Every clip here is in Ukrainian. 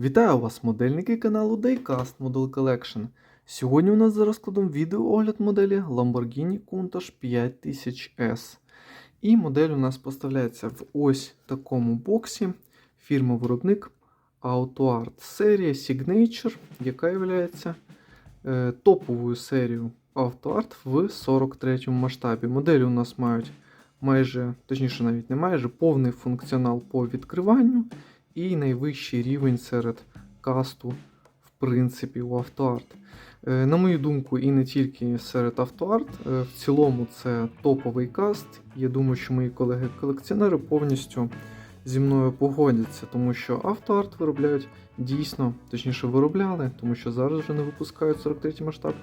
Вітаю вас, модельники каналу Daycast Model Collection. Сьогодні у нас за розкладом відеоогляд моделі Lamborghini Countach 5000S. І модель у нас поставляється в ось такому боксі. Фірма-виробник AutoArt серія Signature, яка є е, топовою серією AutoArt в 43 масштабі. Моделі у нас мають майже, точніше навіть не майже, повний функціонал по відкриванню і найвищий рівень серед касту, в принципі, у автоарт. Е, На мою думку, і не тільки серед автоарт, е, в цілому це топовий каст. Я думаю, що мої колеги-колекціонери повністю зі мною погодяться, тому що автоарт виробляють дійсно, точніше виробляли, тому що зараз вже не випускають 43 масштаб,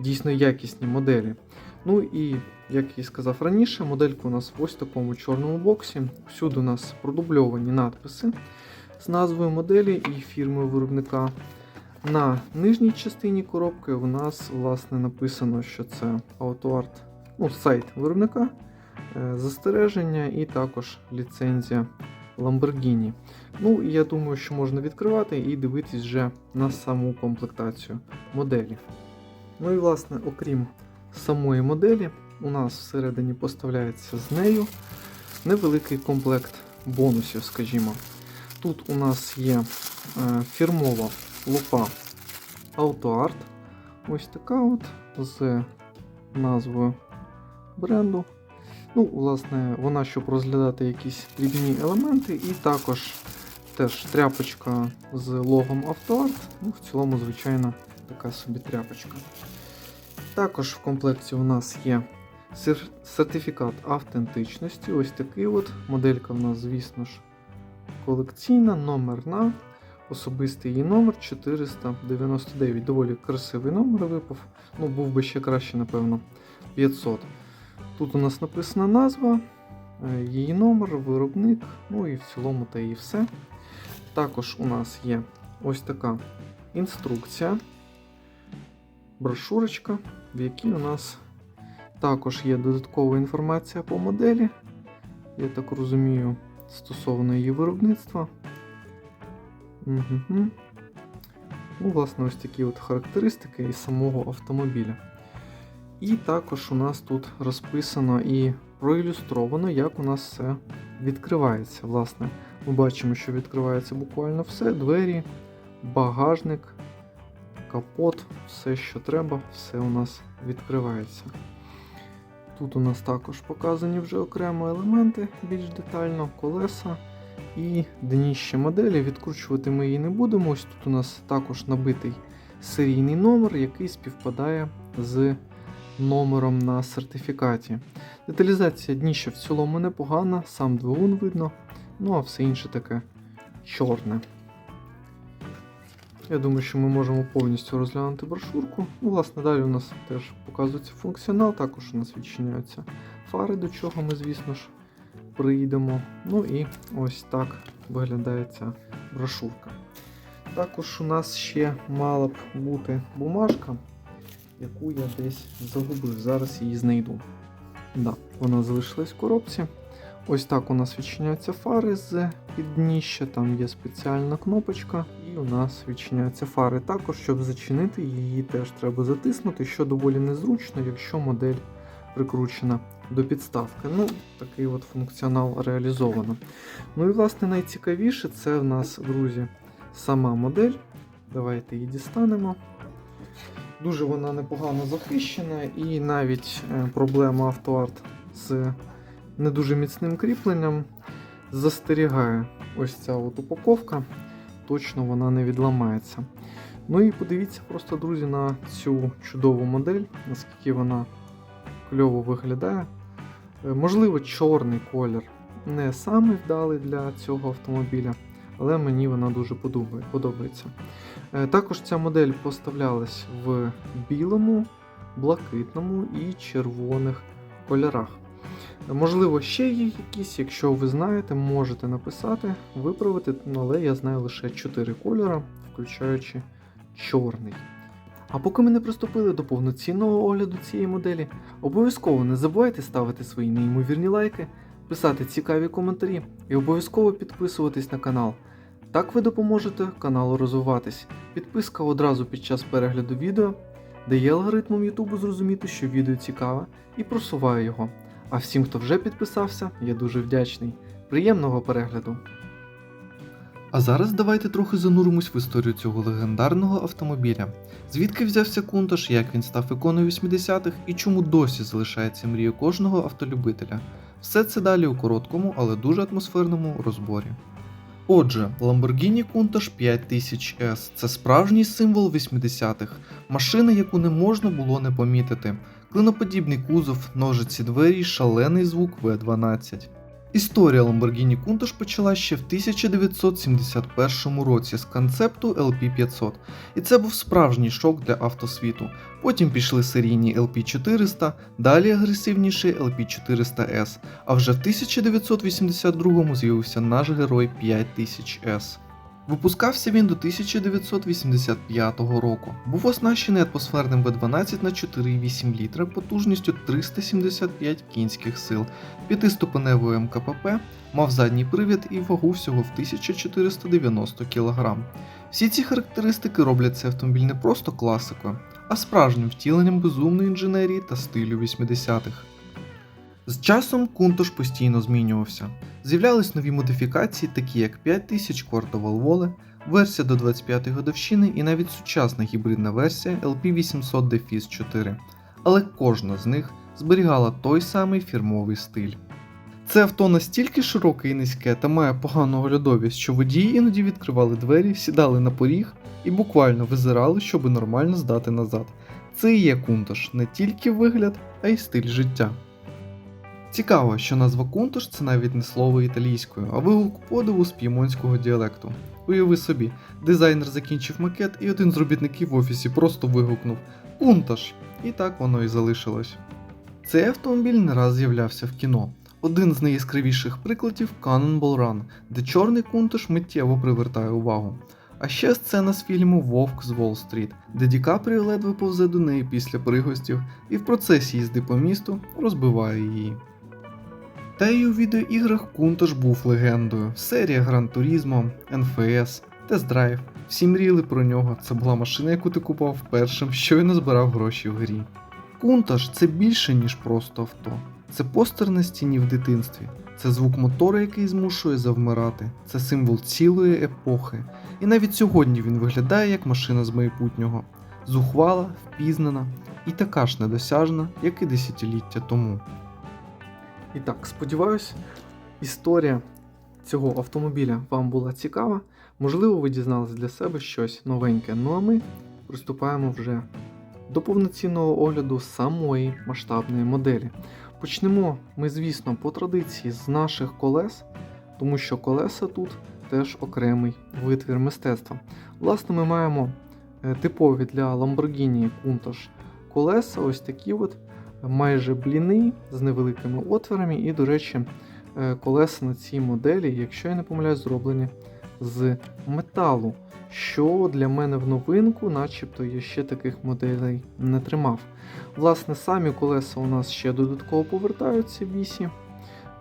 дійсно якісні моделі. Ну і як і сказав раніше, моделька у нас в ось такому чорному боксі. Всюди у нас продубльовані надписи з назвою моделі і фірмою виробника. На нижній частині коробки у нас власне написано, що це AutoArt, ну, сайт виробника, е, застереження і також ліцензія Lamborghini. Ну, я думаю, що можна відкривати і дивитись вже на саму комплектацію моделі. Ну і власне, окрім самої моделі, у нас всередині поставляється з нею невеликий комплект бонусів, скажімо. Тут у нас є е, фірмова лупа AutoArt. Ось така от з назвою бренду. Ну, власне, вона, щоб розглядати якісь дрібні елементи, і також теж тряпочка з логом AutoArt. Ну, в цілому, звичайно, така собі тряпочка. Також в комплекті у нас є сертифікат автентичності. Ось такий от. Моделька в нас, звісно ж, колекційна, номерна. Особистий її номер 499. Доволі красивий номер випав. Ну, був би ще краще, напевно, 500. Тут у нас написана назва, е, її номер, виробник, ну і в цілому та і все. Також у нас є ось така інструкція, брошурочка, в якій у нас також є додаткова інформація по моделі. Я так розумію, стосовно її виробництва. Угу. Ну, власне, ось такі от характеристики і самого автомобіля. І також у нас тут розписано і проілюстровано, як у нас все відкривається. Власне, ми бачимо, що відкривається буквально все: двері, багажник, капот, все, що треба, все у нас відкривається. Тут у нас також показані вже окремо елементи більш детально, колеса і дніще моделі. Відкручувати ми її не будемо. Ось тут у нас також набитий серійний номер, який співпадає з номером на сертифікаті. Деталізація дніща в цілому непогана, сам двигун видно, ну а все інше таке чорне. Я думаю, що ми можемо повністю розглянути брошурку. Ну, власне, далі у нас теж показується функціонал, також у нас відчиняються фари, до чого ми, звісно ж, прийдемо. Ну і ось так виглядає ця брошурка. Також у нас ще мала б бути бумажка, яку я десь загубив. Зараз її знайду. Да, вона залишилась в коробці. Ось так у нас відчиняються фари з піддніща, там є спеціальна кнопочка, у нас відчиняються фари. Також, щоб зачинити, її теж треба затиснути, що доволі незручно, якщо модель прикручена до підставки. Ну, такий от функціонал реалізовано. Ну і власне найцікавіше це в нас, друзі, сама модель. Давайте її дістанемо. Дуже вона непогано захищена, і навіть е, проблема автоарт з не дуже міцним кріпленням застерігає ось ця от упаковка. Точно вона не відламається. Ну і подивіться просто, друзі, на цю чудову модель, наскільки вона кльово виглядає. Е, Можливо, чорний колір не самий вдалий для цього автомобіля, але мені вона дуже подобається. Е, Також ця модель поставлялась в білому, блакитному і червоних кольорах. Можливо, ще є якісь, якщо ви знаєте, можете написати, виправити, але я знаю лише 4 кольори, включаючи чорний. А поки ми не приступили до повноцінного огляду цієї моделі, обов'язково не забувайте ставити свої неймовірні лайки, писати цікаві коментарі і обов'язково підписуватись на канал. Так ви допоможете каналу розвиватись. Підписка одразу під час перегляду відео дає алгоритмам Ютубу зрозуміти, що відео цікаве і просуває його. А всім, хто вже підписався, я дуже вдячний. Приємного перегляду! А зараз давайте трохи зануримось в історію цього легендарного автомобіля. Звідки взявся Кунташ, як він став іконою 80-х і чому досі залишається мрією кожного автолюбителя. Все це далі у короткому, але дуже атмосферному розборі. Отже, Lamborghini Countach 5000S це справжній символ 80-х, машина, яку не можна було не помітити. Клиноподібний кузов, ножиці двері, шалений звук V12. Історія Lamborghini Countach почала ще в 1971 році з концепту LP500, і це був справжній шок для автосвіту. Потім пішли серійні LP400, далі агресивніший LP400S, а вже в 1982 з'явився наш герой 5000S. Випускався він до 1985 року. Був оснащений атмосферним V12 на 4,8 літра потужністю 375 кінських сил, п'ятиступеневою МКПП, мав задній привід і вагу всього в 1490 кг. Всі ці характеристики роблять цей автомобіль не просто класикою, а справжнім втіленням безумної інженерії та стилю 80-х. З часом Кунтош постійно змінювався. З'являлись нові модифікації, такі як 5000 Quarto Valvole, версія до 25-ї годовщини і навіть сучасна гібридна версія LP800 Defis 4, але кожна з них зберігала той самий фірмовий стиль. Це авто настільки широке і низьке та має погану оглядовість, що водії іноді відкривали двері, сідали на поріг і буквально визирали, щоб нормально здати назад. Це і є Кунтош, не тільки вигляд, а й стиль життя. Цікаво, що назва Кунтош це навіть не слово італійською, а вигук подиву з п'ємонського діалекту. Уяви собі, дизайнер закінчив макет, і один з робітників в офісі просто вигукнув Кунташ! І так воно і залишилось. Цей автомобіль не раз з'являвся в кіно. Один з найяскравіших прикладів Cannonball Run, де чорний кунташ миттєво привертає увагу. А ще сцена з фільму Вовк з Уолл-стріт, де Ді Капріо ледве повзе до неї після пригостів і в процесі їзди по місту розбиває її. Та й у відеоіграх Кунташ був легендою. Серія Гран Турізмо, НФС, Тест Драйв. Всі мріяли про нього. Це була машина, яку ти купав першим, щойно збирав гроші в грі. Кунташ це більше, ніж просто авто. Це постер на стіні в дитинстві. Це звук мотора, який змушує завмирати. Це символ цілої епохи. І навіть сьогодні він виглядає як машина з майбутнього. Зухвала, впізнана і така ж недосяжна, як і десятиліття тому. І так, сподіваюсь, історія цього автомобіля вам була цікава. Можливо, ви дізнались для себе щось новеньке. Ну а ми приступаємо вже до повноцінного огляду самої масштабної моделі. Почнемо ми, звісно, по традиції з наших колес, тому що колеса тут теж окремий витвір мистецтва. Власне, ми маємо е, типові для Lamborghini Countach колеса, ось такі от майже бліни з невеликими отворами, і, до речі, е, колеса на цій моделі, якщо я не помиляюсь, зроблені з металу. Що для мене в новинку, начебто я ще таких моделей не тримав. Власне, самі колеса у нас ще додатково повертаються в вісі,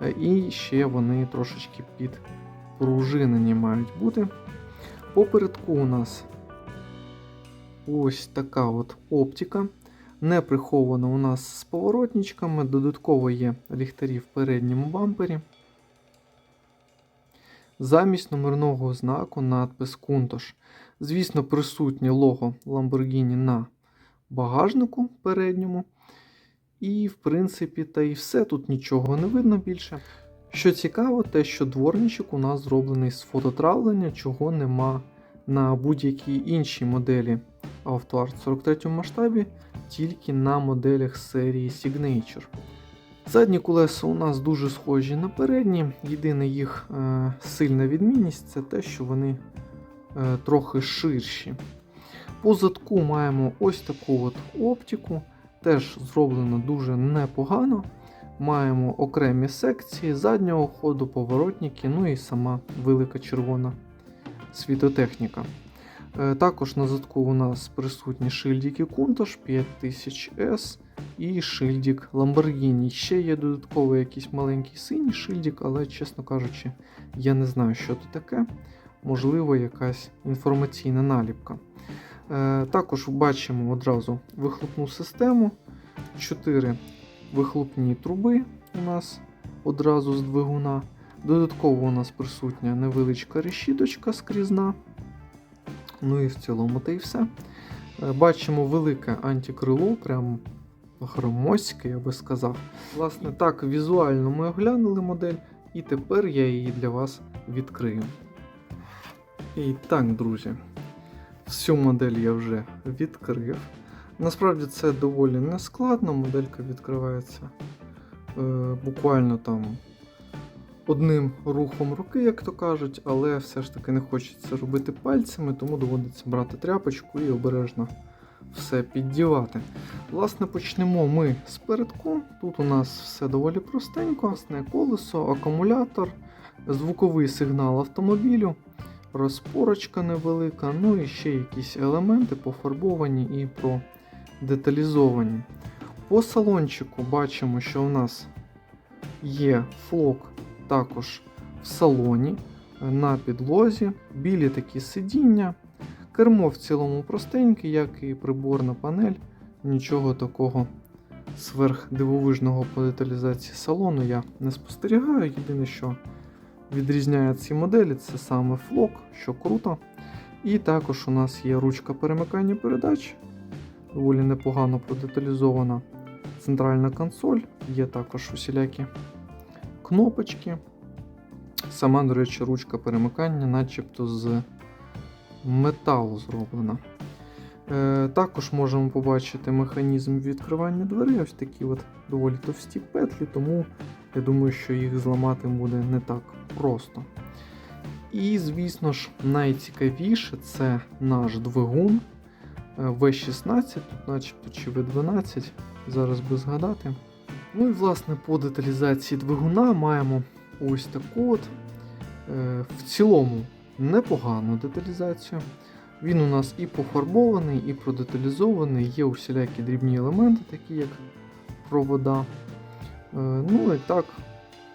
е, і ще вони трошечки підпружинені мають бути. Попередку у нас ось така от оптика. Не прихована у нас з поворотничками, додатково є ліхтарі в передньому бампері. Замість номерного знаку надпис Кунтош. Звісно, присутнє лого Lamborghini на багажнику передньому. І, в принципі, та і все, тут нічого не видно більше. Що цікаво, те, що дворничок у нас зроблений з фототравлення, чого нема на будь-якій іншій моделі AutoArt в 43 масштабі, тільки на моделях серії Signature. Задні колеса у нас дуже схожі на передні. Єдина їх е, сильна відмінність це те, що вони е, трохи ширші. По задку маємо ось таку от оптику, теж зроблено дуже непогано. Маємо окремі секції заднього ходу, поворотники, ну і сама велика червона світотехніка. Е, Також на задку у нас присутні шильдики Countach 5000S і шильдик Lamborghini. Ще є додатковий якийсь маленький синій шильдик, але, чесно кажучи, я не знаю, що це таке. можливо, якась інформаційна наліпка. Е, Також бачимо одразу вихлопну систему, 4 вихлопні труби у нас одразу з двигуна. Додатково у нас присутня невеличка решіточка скрізна. Ну і в цілому та й все. Е, Бачимо велике антикрило, прям громоздьке, я би сказав. Власне, так візуально ми оглянули модель, і тепер я її для вас відкрию. І так, друзі, всю модель я вже відкрив. Насправді це доволі нескладно, моделька відкривається е, буквально там одним рухом руки, як то кажуть, але все ж таки не хочеться робити пальцями, тому доводиться брати тряпочку і обережно все піддівати. Власне, почнемо ми з передку. Тут у нас все доволі простенько, власне, колесо, акумулятор, звуковий сигнал автомобілю, розпорочка невелика, ну і ще якісь елементи пофарбовані і продеталізовані. По салончику бачимо, що у нас є флок також в салоні на підлозі, білі такі сидіння. Кермо в цілому простеньке, як і приборна панель. Нічого такого сверхдивовижного по деталізації салону я не спостерігаю. Єдине, що відрізняє ці моделі, це саме флок, що круто. І також у нас є ручка перемикання передач, доволі непогано продеталізована центральна консоль, є також усілякі кнопочки. Сама, до речі, ручка перемикання, начебто з металу зроблена. Е, також можемо побачити механізм відкривання дверей. Ось такі от доволі товсті петлі, тому я думаю, що їх зламати буде не так просто. І, звісно ж, найцікавіше це наш двигун е, V16, тут начебто чи V12, зараз би згадати. Ну і власне по деталізації двигуна маємо ось таку от. Е, В цілому непогану деталізацію. Він у нас і пофарбований, і продеталізований, є усілякі дрібні елементи, такі як провода. Е, Ну і так,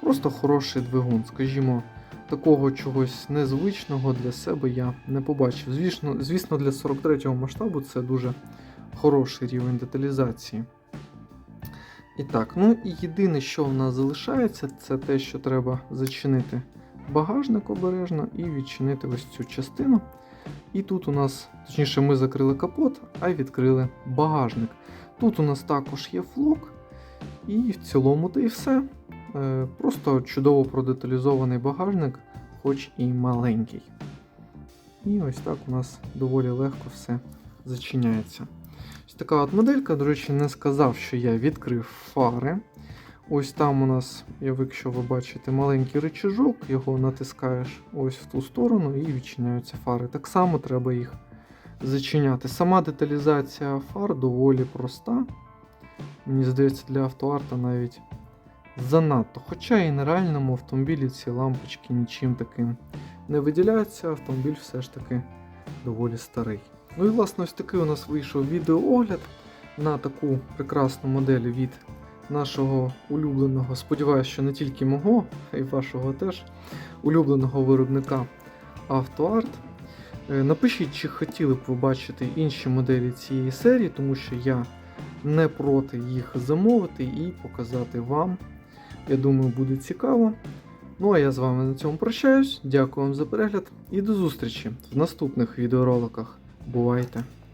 просто хороший двигун. Скажімо, такого чогось незвичного для себе я не побачив. Звісно, звісно для 43-го масштабу це дуже хороший рівень деталізації. І так, ну і єдине, що в нас залишається, це те, що треба зачинити багажник обережно і відчинити ось цю частину. І тут у нас, точніше, ми закрили капот, а відкрили багажник. Тут у нас також є флок, і в цілому то і все. Е, Просто чудово продеталізований багажник, хоч і маленький. І ось так у нас доволі легко все зачиняється. Така от моделька, до речі, не сказав, що я відкрив фари. Ось там у нас, якщо ви бачите, маленький рычажок, його натискаєш ось в ту сторону і відчиняються фари. Так само треба їх зачиняти. Сама деталізація фар доволі проста. Мені здається, для автоарта навіть занадто. Хоча і на реальному автомобілі ці лампочки нічим таким не виділяються, автомобіль все ж таки доволі старий. Ну і власне ось такий у нас вийшов відеоогляд на таку прекрасну модель від нашого улюбленого, сподіваюся, що не тільки мого, а й вашого теж улюбленого виробника AutoArt. Е, Напишіть, чи хотіли б ви бачити інші моделі цієї серії, тому що я не проти їх замовити і показати вам. Я думаю, буде цікаво. Ну а я з вами на цьому прощаюсь. Дякую вам за перегляд і до зустрічі в наступних відеороликах. Бувайте!